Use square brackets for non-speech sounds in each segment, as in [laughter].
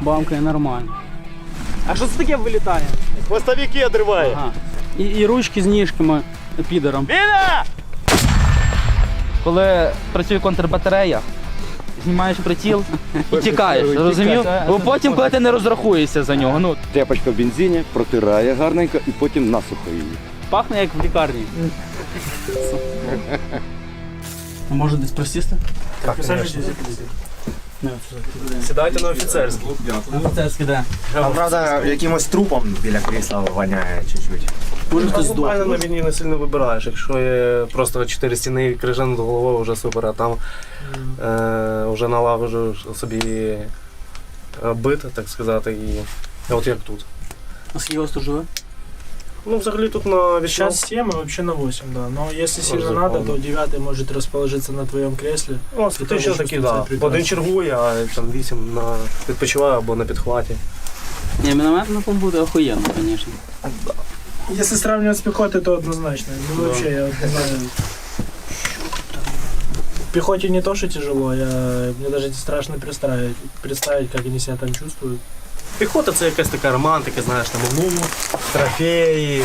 Бамкає нормально. А що це таке вилітає? Хвостовики одриває. Ага. І, і ручки з ніжками підером. Міна! Коли працює контрбатарея, знімаєш приціл і тікаєш, розумів? Бо потім, коли ти не розрахуєшся за нього. Ну, Тряпочка в бензині, протирає гарненько і потім насухо її. Пахне як в лікарні. А [laughs] може десь просісти? Сідайте на офіцерський. Офіцерський, де? Там, правда, якимось трупом біля крісла воняє чуть-чуть. Може на війні не сильно вибираєш. Якщо є просто чотири стіни і крижа над головою, вже супер, а там е, вже налагоджуєш собі е, бит, так сказати, і от як тут. А скільки вас тут живе? Ну, взагалі тут на відчал. Сейчас 7 и вообще на 8, да. Но если сильно Тоже надо, то 9 может расположиться на твоем кресле. О, Ти теж такі, да. Один чергує, а там 8 на відпочиває або на підхваті. Не, міномет на буде охуєнно, звісно. Если сравнивать с пехотой, то однозначно. Ну, Да. вообще, я вот не знаю. В пехоте не то, что тяжело, я, мне даже страшно представить, представить, как они себя там чувствуют. Піхота це якась така романтика, знаєш, там лут, трофеї,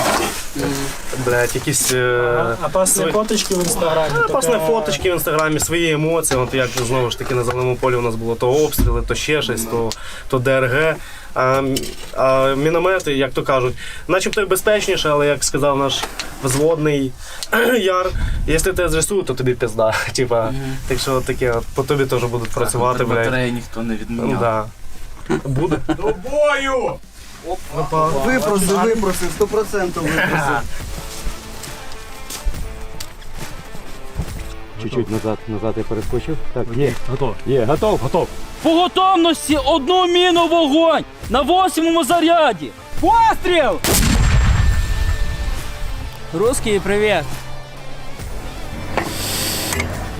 блядь, якісь. е, опасные свої- фоточки в инстаграме. Ну, Власне, только- фоточки в інстаграмі, свої емоції. От як знову ж таки на зеленому полі у нас було то обстріли, то ще щось, то, то ДРГ. А, а міномети, як то кажуть, начебто й безпечніше, але як сказав наш взводний [clears throat] яр, якщо тебе зрисують, то тобі пізда. [laughs] Типа, так що таке, по тобі теж будуть працювати, блядь. батареї ніхто не відміняв. Да. Буде. Випросив, випросив, 100% випросив. Чуть-чуть назад, назад я перескочив. Так, є. Готов. Є, готов, готов. По готовності одну міну вогонь на восьмому заряді. Постріл! Русський, привіт.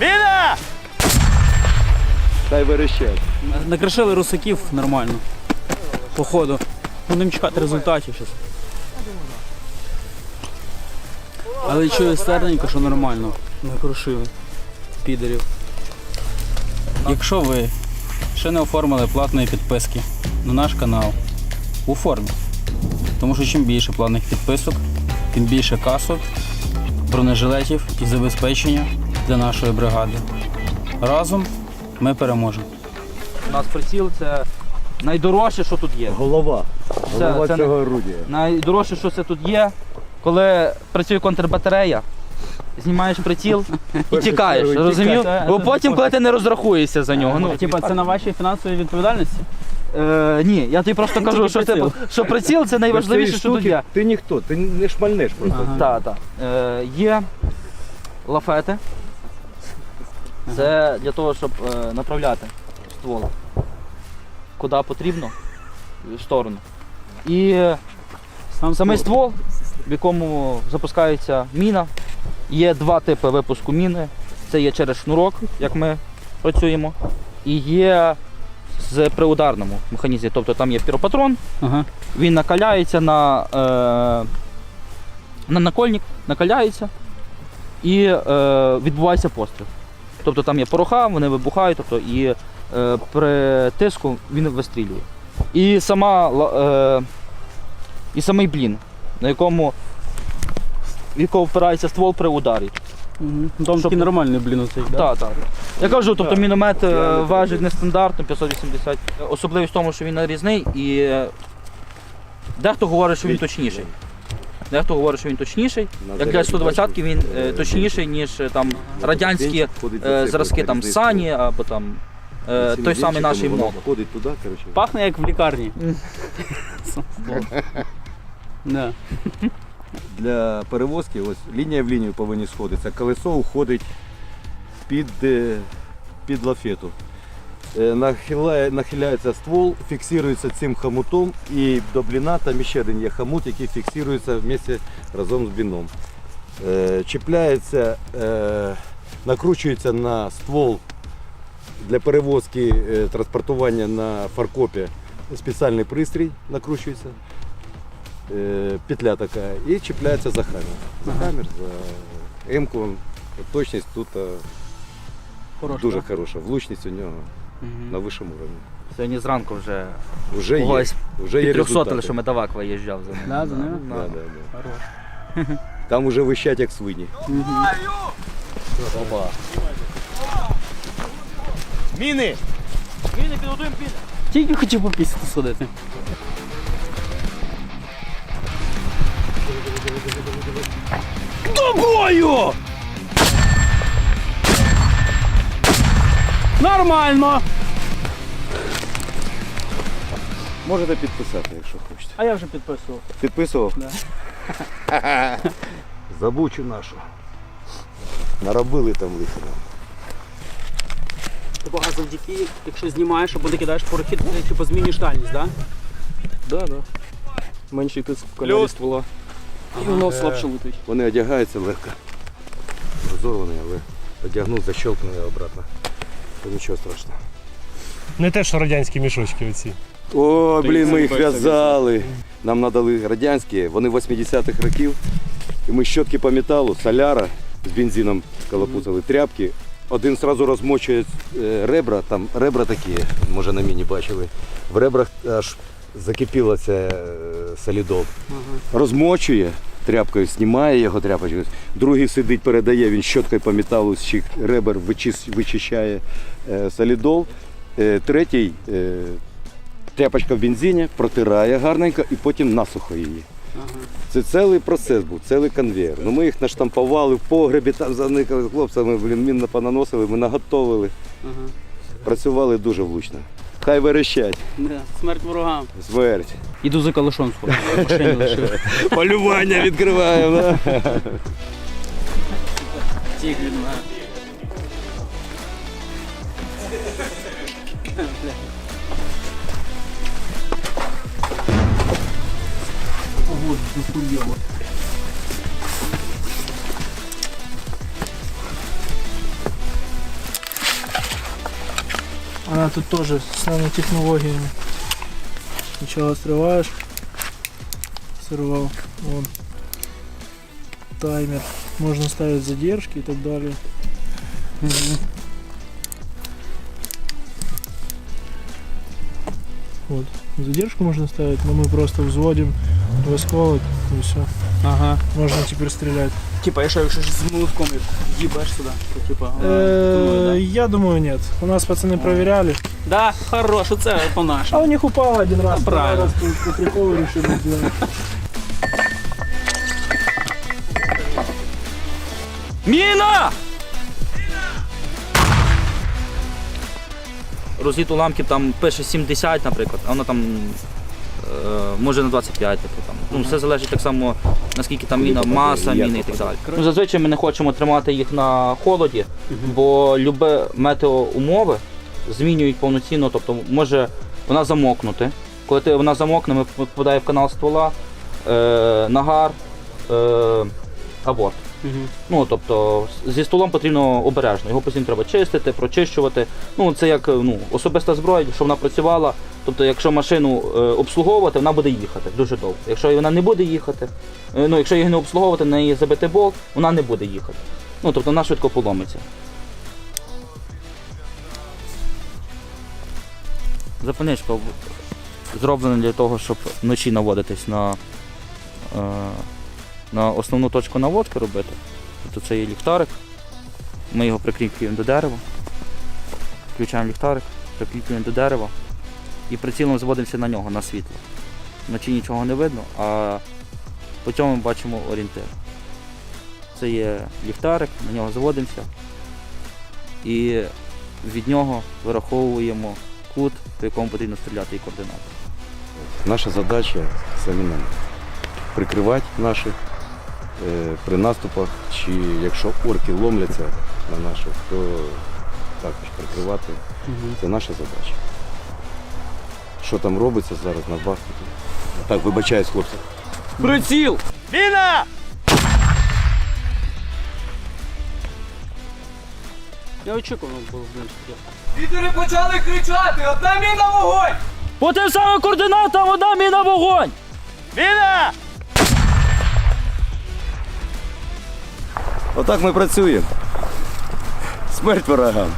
Міна! Дай верещать. Накришили русаків нормально. Походу. Будемо чекати результатів зараз. Але чую стерненько, що нормально. Накрушили. Підерів. Якщо ви ще не оформили платної підписки на наш канал, оформіть. Тому що чим більше платних підписок, тим більше касок, бронежилетів і забезпечення для нашої бригади. Разом ми переможемо. У нас приціл це найдорожче, що тут є. Голова. Голова це цього орудія. Найдорожче, що це тут є, коли працює контрбатарея, знімаєш приціл [laughs] і тікаєш, розумів? Бо потім, коли ти не розрахуєшся за нього. Ну, типа, це на вашій фінансовій відповідальності? е, ні, я тобі просто кажу, що, приціл. типу, що приціл це найважливіше, що тут є. Ти ніхто, ти не шмальнеш просто. Так, так. Е, є лафети. Це для того, щоб е, направляти ствол куди потрібно, в сторону. І Сам самий ствол. ствол, в якому запускається міна. Є два типи випуску міни. Це є через шнурок, як ми працюємо, і є з приударному механізмі. Тобто там є піропатрон, Ага. він накаляється на, е, на накольник, накаляється і е, відбувається постріл. Тобто там є пороха, вони вибухають, тобто і е, при тиску він вистрілює. І сама е, і самий блін, на якому в якого впирається ствол при ударі. Угу. Там Щоб- такий нормальний, блін, оцей. Да? Так, так. Я кажу, тобто міномет е, важить нестандартно 580. Особливість в тому, що він нарізний і е, дехто говорить, що він точніший. Дехто говорить, що він точніший. Як для 120-ки він е, точніший, ніж е, там радянські е, зразки там Сані або там е, той самий наш МОК. Ходить туди, коротше. Пахне як в лікарні. [laughs] Да. [laughs] Для перевозки ось лінія в лінію повинні сходитися. Колесо уходить під, е, під лафету. Е, Нахиляє, нахиляється ствол, фіксується цим хомутом і до бліна там ще один є хомут, який фіксується вместе разом з бліном. Е, Чіпляється, накручується на ствол для перевозки транспортування на фаркопі спеціальний пристрій накручується. Е, петля така і чіпляється за хамер. За хамер, за М-ку. Точність тут е, Хороша. дуже да? хороша. Влучність у нього Мгм. на вищому рівні. Сьогодні зранку вже Вже є. Вже є під 300 результати. лише медовак виїжджав за ним. Да, за ними? Да, да, да. Там уже вищать як свині. Опа. Міни! Тільки хотів попісити сходити. До бою! Нормально! Можете підписати, якщо хочете. А я вже підписував. Підписував? Да. [laughs] Забучу нашу. Наробили там лихо. А завдяки, якщо знімаєш або ти кидаєш порохід, ти типу змінюєш дальність, так? Да, да. Менший тиск в каналі ствола. І воно слабше летить. Вони одягаються легко. Розорвані, але одягнув, защелкнув і обратно. То нічого страшного. Не те, що радянські мішочки оці. О, блін, ми їх в'язали. Нам надали радянські, вони 80-х років. І ми щотки по металу, соляра з бензином колопуцали, тряпки. Один сразу розмочує е, ребра, там ребра такі, може на міні бачили. В ребрах аж закипіло це солідол. Розмочує тряпкою, знімає його тряпочкою. Другий сидить, передає, він щоткою по металу з чих ребер вичищає е, солідол. Е, Третій е, тряпочка в бензині, протирає гарненько і потім насухо її. Це цілий процес був, цілий конвейер. Ну, ми їх наштампували в погребі, там заникали з хлопцями, блін, мінно понаносили, ми наготовили. Ага. Працювали дуже влучно. Хай верещать, Да. Смерть ворогам. смерть. Іду за калашом сховаю. в машині лишив. Полювання відкриваємо. Да? Тік від мене. Ого, дохуєво. Она тут тоже с нанотехнологиями. Сначала срываешь, сорвал, вон, таймер. Можно ставить задержки и так далее. Вот. Задержку можно ставить, но мы просто взводим в осколок и все. Ага. Можно теперь стрелять. Типа, якщо якщо ж з молотком їбеш сюди, то типа. Э, Я думаю, нет. У нас пацаны проверяли. Да, хорош, оце А по-нашому. у них упало один раз. Правильно. раз по, по приколу решили сделать. Міна! Розліт уламків там пише 70, наприклад, а воно там е, може на 25, типу там. Ну, все залежить так само, наскільки там міна, маса міни і так далі. Ну, зазвичай ми не хочемо тримати їх на холоді, бо любе метеоумови змінюють повноцінно, тобто може вона замокнути. Коли ти, вона замокне, ми попадає в канал ствола, е, нагар, е, аборт. Ну, тобто, зі столом потрібно обережно. Його постійно треба чистити, прочищувати. Ну, це як ну, особиста зброя, щоб вона працювала. Тобто, якщо машину е, обслуговувати, вона буде їхати дуже довго. Якщо вона не буде їхати, е, ну, якщо її не обслуговувати, на неї забити болт, вона не буде їхати. Ну, тобто вона швидко поломиться. Запальничка зроблена для того, щоб вночі наводитись на, е, на основну точку наводки робити. Тобто це є ліхтарик. Ми його прикріплюємо до дерева. Включаємо ліхтарик, прикріплюємо до дерева і прицілом зводимося на нього, на світло. Вночі нічого не видно, а по цьому ми бачимо орієнтир. Це є ліхтарик, на нього зводимося і від нього вираховуємо кут, по якому потрібно стріляти і координати. Наша задача самі нам прикривати наших при наступах, чи якщо орки ломляться на наших, то також прикривати. Це наша задача. Що там робиться зараз на Бахмуті? Так, вибачаюсь, хлопці. Приціл! Я очікував, було ближче. Лідери почали кричати, одна міна вогонь! По тим самим координатам вода міна вогонь! Міна! Отак ми працюємо. Смерть ворогам.